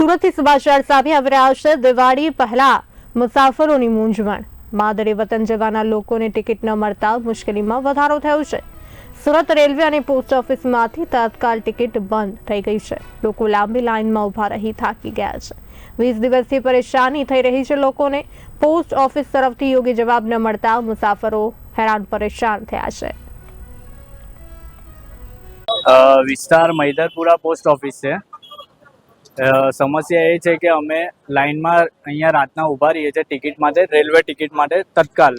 સુરતથી સમાચાર સામે આવી રહ્યા છે. દિવાળી પહેલા મુસાફરોની મૂંઝવણ. માદરે વતન જવાના લોકોને ટિકિટ ન મળતા મુશ્કેલીમાં વધારો થયો છે. સુરત રેલવે અને પોસ્ટ ઓફિસમાંથી તાત્કાલ ટિકિટ બંધ થઈ ગઈ છે. લોકો લાંબી લાઇનમાં ઊભા રહી થાકી ગયા છે. વીસ દિવસથી પરેશાની થઈ રહી છે લોકોને. પોસ્ટ ઓફિસ તરફથી યોગ્ય જવાબ ન મળતા મુસાફરો હેરાન પરેશાન થયા છે. વિસ્તાર મૈદરપુરા પોસ્ટ ઓફિસ છે. સમસ્યા એ છે કે અમે લાઇનમાં અહીંયા રાતના ઊભા રહીએ છીએ ટિકિટ માટે, રેલવે ટિકિટ માટે તત્કાલ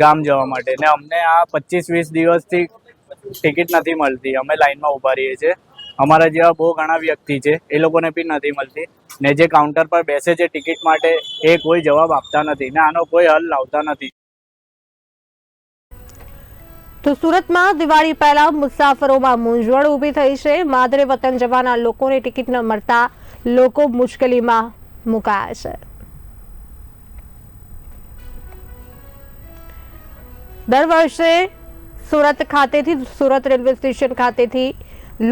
ગામ જવા માટે. ને અમને આ પચીસ વીસ દિવસથી ટિકિટ નથી મળતી. અમે લાઇનમાં ઊભા રહીએ છીએ. અમારા જેવા બહુ ઘણા વ્યક્તિ છે, એ લોકોને બી નથી મળતી. ને જે કાઉન્ટર પર બેસે છે ટિકિટ માટે, એ કોઈ જવાબ આપતા નથી. ને આનો કોઈ હલ લાવતા નથી. તો સુરતમાં દિવાળી પહેલા મુસાફરોમાં મૂંઝવણ ઊભી થઈ છે. માદરે વતન જવાના લોકોને ટિકિટ ન મળતા લોકો મુશ્કેલીમાં મુકાયા છે. દર વર્ષે સુરત ખાતેથી સુરત રેલવે સ્ટેશન ખાતેથી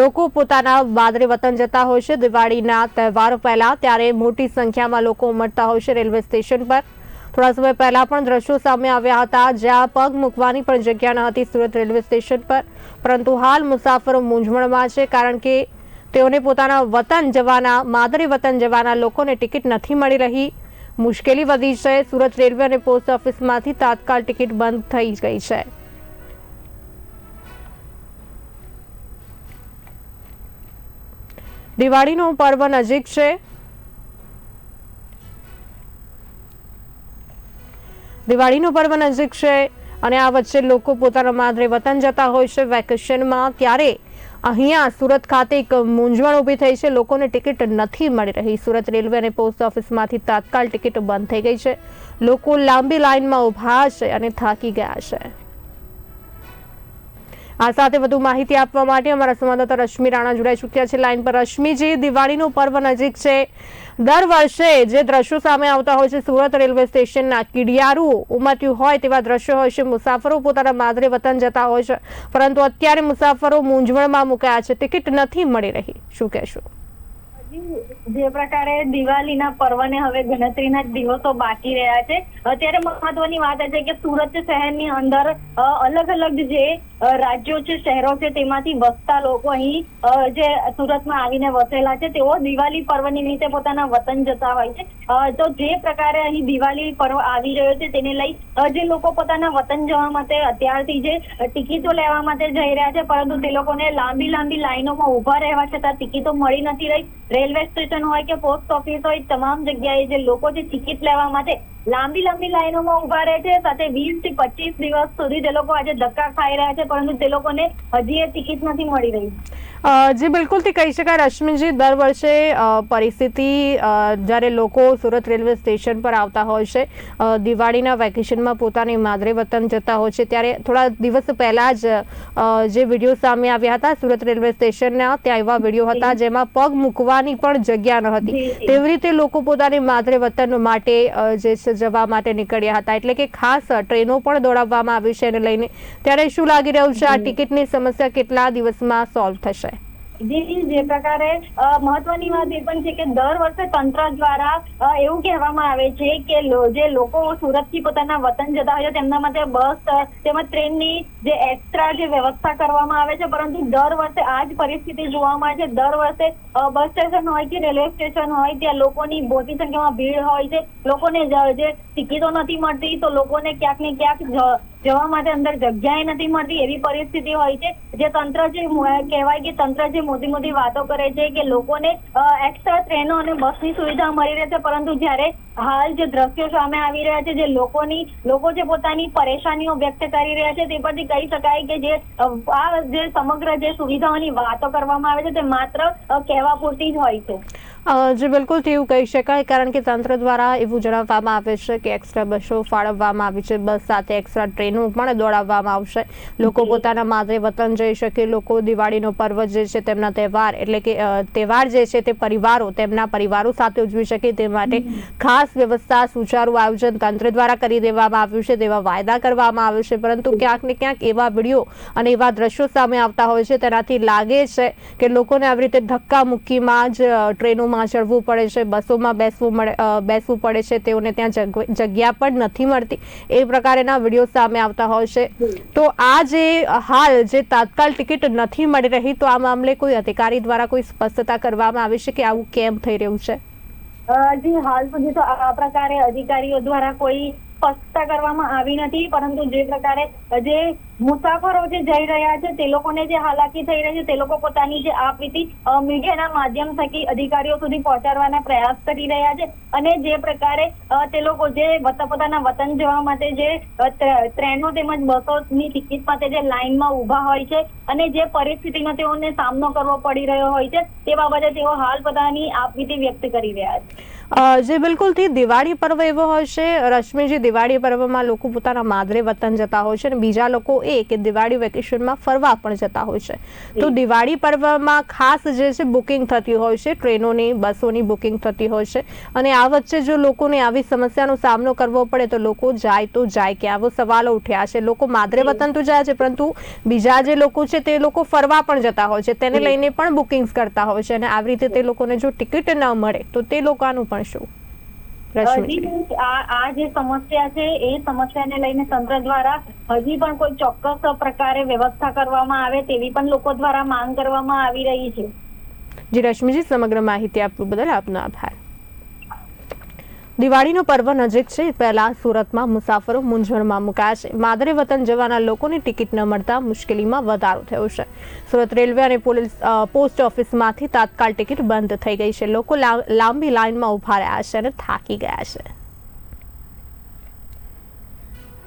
લોકો પોતાના માદરે વતન જતા હોય છે. દિવાળીના તહેવારો પહેલા ત્યારે મોટી સંખ્યામાં લોકો ઉમટતા હોય છે રેલવે સ્ટેશન પર. થોડા સમય પહેલા પણ દ્રશ્યો સામે આવ્યા હતા, જ્યાં પગ મૂકવાની પણ જગ્યા ન હતી સુરત રેલવે સ્ટેશન પર. પરંતુ હાલ મુસાફરો મૂંઝવણમાં છે, કારણ કે તેઓને પોતાના વતન જવાના, માદરે વતન જવાના લોકોને ટિકિટ નથી મળી રહી. મુશ્કેલી વધી છે, સુરત રેલવે અને પોસ્ટ ઓફિસમાંથી તાત્કાલ ટિકિટ બંધ થઈ ગઈ છે. દિવાળીનો પર્વ નજીક છે. દિવાળીનું પર્વ નજીક છે અને આ વચ્ચે લોકો પોતાના માદરે વતન જતા હોય છે. વેકેશનમાં ત્યારે અહીંયા સુરત ખાતે એક મૂંઝવણ ઊભી થઈ છે. લોકોને ટિકિટ નથી મળી રહી. સુરત રેલવે અને પોસ્ટ ઓફિસમાંથી તાત્કાલ ટિકિટ બંધ થઈ ગઈ છે. લોકો લાંબી લાઇનમાં ઊભા છે અને થાકી ગયા છે. આ સાથે વધુ માહિતી આપવા માટે અમારા સંવાદદાતા રશ્મિ રાણા જોડાઈ ચૂક્યા છે. લાઇન પર રશ્મિજી, દિવાળીનું પર્વ નજીક છે. દર વર્ષે જે દ્રશ્યો સામે આવતા હોય છે, સુરત રેલવે સ્ટેશનના કીડિયારું ઉમટ્યું હોય તેવા દ્રશ્યો હોય છે. મુસાફરો પોતાના માદરે વતન જતા હોય છે, પરંતુ અત્યારે મુસાફરો મૂંઝવણમાં મુકાયા છે. ટિકિટ નથી મળી રહી. શું કહેશો? જે પ્રકારે દિવાળીના પર્વને હવે ગણતરીના દિવસો બાકી રહ્યા છે. અત્યારે મહત્વની વાત છે કે સુરત શહેરની અંદર અલગ અલગ જે રાજ્યો છે, શહેરો છે, તેમાંથી વસતા લોકો અહીં જે સુરતમાં આવીને વસેલા છે, તેઓ દિવાળી પર્વ નિમિત્તે પોતાના વતન જતા હોય છે. તો જે પ્રકારે અહીં દિવાળી પર્વ આવી રહ્યો છે, તેને લઈ જે લોકો પોતાના વતન જવા માટે અત્યારથી જે ટિકિટો લેવા માટે જઈ રહ્યા છે, પરંતુ તે લોકોને લાંબી લાંબી લાઈનોમાં ઊભા રહેવા છતાં ટિકિટો મળી નથી રહી. રેલવે સ્ટેશન હોય કે પોસ્ટ ઓફિસ હોય તમામ જગ્યાએ જે લોકો જે ટિકિટ લેવા માટે લાંબી લાંબી લાઈનોમાં ઊભા રહે છે. સાથે વીસથી પચીસ દિવસ સુધી તે લોકો આજે ધક્કા ખાઈ રહ્યા છે પરંતુ તે લોકોને હજી એ ટિકિટ નથી મળી રહી. અ, જી બિલકુલથી કહી શકાય રશ્મિજી દર વર્ષે પરિસ્થિતિ જ્યારે લોકો સુરત રેલવે સ્ટેશન પર આવતા હોય છે દિવાળીના વેકેશનમાં પોતાની માદરે વતન જતા હોય છે ત્યારે થોડા દિવસ પહેલા જ જે વીડિયો સામે આવ્યા હતા સુરત રેલવે સ્ટેશનના ત્યાં એવા વીડિયો હતા જેમાં પગ મૂકવાની પણ જગ્યા ન હતી. તેવી રીતે લોકો પોતાની માદરે વતન માટે જે છે જવા માટે નીકળ્યા હતા. એટલે કે ખાસ ટ્રેનો પણ દોડાવવામાં આવી છે એને લઈને. ત્યારે શું લાગી રહ્યું છે? આ ટિકિટની સમસ્યા કેટલા દિવસમાં સોલ્વ થશે? જી જે પ્રકારે મહત્વની વાત એ પણ છે કે દર વર્ષે તંત્ર દ્વારા એવું કહેવામાં આવે છે કે જે લોકો સુરતથી પોતાના વતન જતા હોય છે, તેમના માટે બસ તેમજ ટ્રેનની જે એક્સ્ટ્રા જે વ્યવસ્થા કરવામાં આવે છે, પરંતુ દર વર્ષે આ જ પરિસ્થિતિ જોવા મળે છે. દર વર્ષે બસ સ્ટેશન હોય કે રેલવે સ્ટેશન હોય, ત્યાં લોકોની મોટી સંખ્યામાં ભીડ હોય છે. લોકોને જ- ટિકિટો નથી મળતી, તો લોકોને ક્યાંક ને ક્યાંક જવા માટે અંદર જગ્યાએ નથી મળતી, એવી પરિસ્થિતિ હોય છે જે તંત્ર જે કહેવાય કે તંત્ર જે મોટી મોટી વાતો કરે છે કે લોકોને એક્સ્ટ્રા ટ્રેનો અને બસની સુવિધા મળી રહે છે, પરંતુ જ્યારે હાલ જે દ્રશ્યો સામે આવી રહ્યા છે, જે લોકોની, લોકો જે પોતાની પરેશાનીઓ વ્યક્ત કરી રહ્યા છે, તે પરથી કહી શકાય કે જે આ જે સમગ્ર જે સુવિધાઓની વાતો કરવામાં આવે છે, તે માત્ર કહેવા પૂરતી જ હોય છે. જે, બિલકુલ તેવું કહી શકાય, કારણ કે તંત્ર દ્વારા એવું જણાવવામાં આવે છે કે એક્સ્ટ્રા બસો ફાળવવામાં આવી છે, બસ સાથે એક્સ્ટ્રા ટ્રેન ટ્રેનો પણ દોડાવવામાં આવશે. લોકો પોતાના માદરે વતન જઈ શકે લોકો દિવાળીનો પર્વ જે છે તેમના તહેવાર એટલે કે તહેવાર જે છે તે પરિવારો તેમના પરિવારો સાથે ઉજવી શકે તે માટે ખાસ વ્યવસ્થા સુચારુ આયોજન તંત્ર દ્વારા કરી દેવામાં આવ્યું છે તેવા વાયદા કરવામાં આવ્યો છે. પરંતુ ક્યાંક ને ક્યાંક એવા વીડિયો અને એવા દ્રશ્યો સામે આવતા હોય છે તેનાથી લાગે છે કે લોકોને આવી રીતે ધક્કા મુક્કીમાં જ ટ્રેનોમાં ચડવું પડે છે બસોમાં બેસવું મળે બેસવું પડે છે તેઓને ત્યાં જગ્યા પણ નથી મળતી. એ પ્રકારના વીડિયો સામે આવતા હોય છે. તો આ જે, હાલ જે તાત્કાલ ટિકિટ નથી મળી રહી, તો આ મામલે કોઈ અધિકારી દ્વારા કોઈ સ્પષ્ટતા કરવામાં આવી છે કે આવું કેમ થઈ રહ્યું છે? જી, હાલ સુધી તો આ પ્રકારે અધિકારીઓ દ્વારા કોઈ સ્પષ્ટતા કરવામાં આવી નથી, પરંતુ જે પ્રકારે, જે મુસાફરો જે જઈ રહ્યા છે, તે લોકોને જે હાલાકી થઈ રહી છે, તે લોકો પોતાની જે આપવીતી મીડિયાના માધ્યમ થકી અધિકારીઓ સુધી પહોંચાડવાના પ્રયાસ કરી રહ્યા છે અને જે પ્રકારે તે લોકો જે પોતાના વતન જવા માટે જે ટ્રેનો તેમજ બસોની ટિકિટ માટે જે લાઇનમાં ઊભા હોય છે અને જે પરિસ્થિતિનો તેઓને સામનો કરવો પડી રહ્યો હોય છે, તે બાબતે તેઓ હાલ પોતાની આપવીતી વ્યક્ત કરી રહ્યા છે. જે બિલકુલથી દિવાળી પર્વ એવો હોય છે રશ્મિજી દિવાળી પર્વમાં લોકો પોતાના માદરે વતન જતા હોય છે અને બીજા લોકો એ કે દિવાળી વેકેશનમાં ફરવા પણ જતા હોય છે. તો દિવાળી પર્વમાં ખાસ જે છે બુકિંગ થતી હોય છે ટ્રેનોની બસોની બુકિંગ થતી હોય છે અને આ વચ્ચે જો લોકોને આવી સમસ્યાનો સામનો કરવો પડે તો લોકો જાય તો જાય કે આવો સવાલો ઉઠ્યા છે. લોકો માદરે વતન તો જાય છે પરંતુ બીજા જે લોકો છે તે લોકો ફરવા પણ જતા હોય છે. તેને લઈને પણ બુકિંગ્સ કરતા હોય છે અને આવી રીતે તે લોકોને જો ટિકિટ ન મળે તો તે લોકોનું પણ શું હજી આ આ જે સમસ્યા છે એ સમસ્યાને લઈને તંત્ર દ્વારા હજી પણ કોઈ ચોક્કસ પ્રકારે વ્યવસ્થા કરવામાં આવે તેવી પણ લોકો દ્વારા માંગ કરવામાં આવી રહી છે. જી રશ્મિજી સમગ્ર માહિતી આપવા બદલ આપનો આભાર. દિવાળીનો પર્વ નજીક છે. પહેલા સુરતમાં મુસાફરો મૂંઝવણમાં મુકાયા છે. માદરે વતન જવાના લોકોની ટિકિટ ન મળતા મુશ્કેલીમાં વધારો થયો છે. સુરત રેલવે અને પોલીસ પોસ્ટ ઓફિસમાંથી તાત્કાલ ટિકિટ બંધ થઈ ગઈ છે. લોકો લાંબી લાઇનમાં ઊભા રહ્યા છે અને થાકી ગયા છે.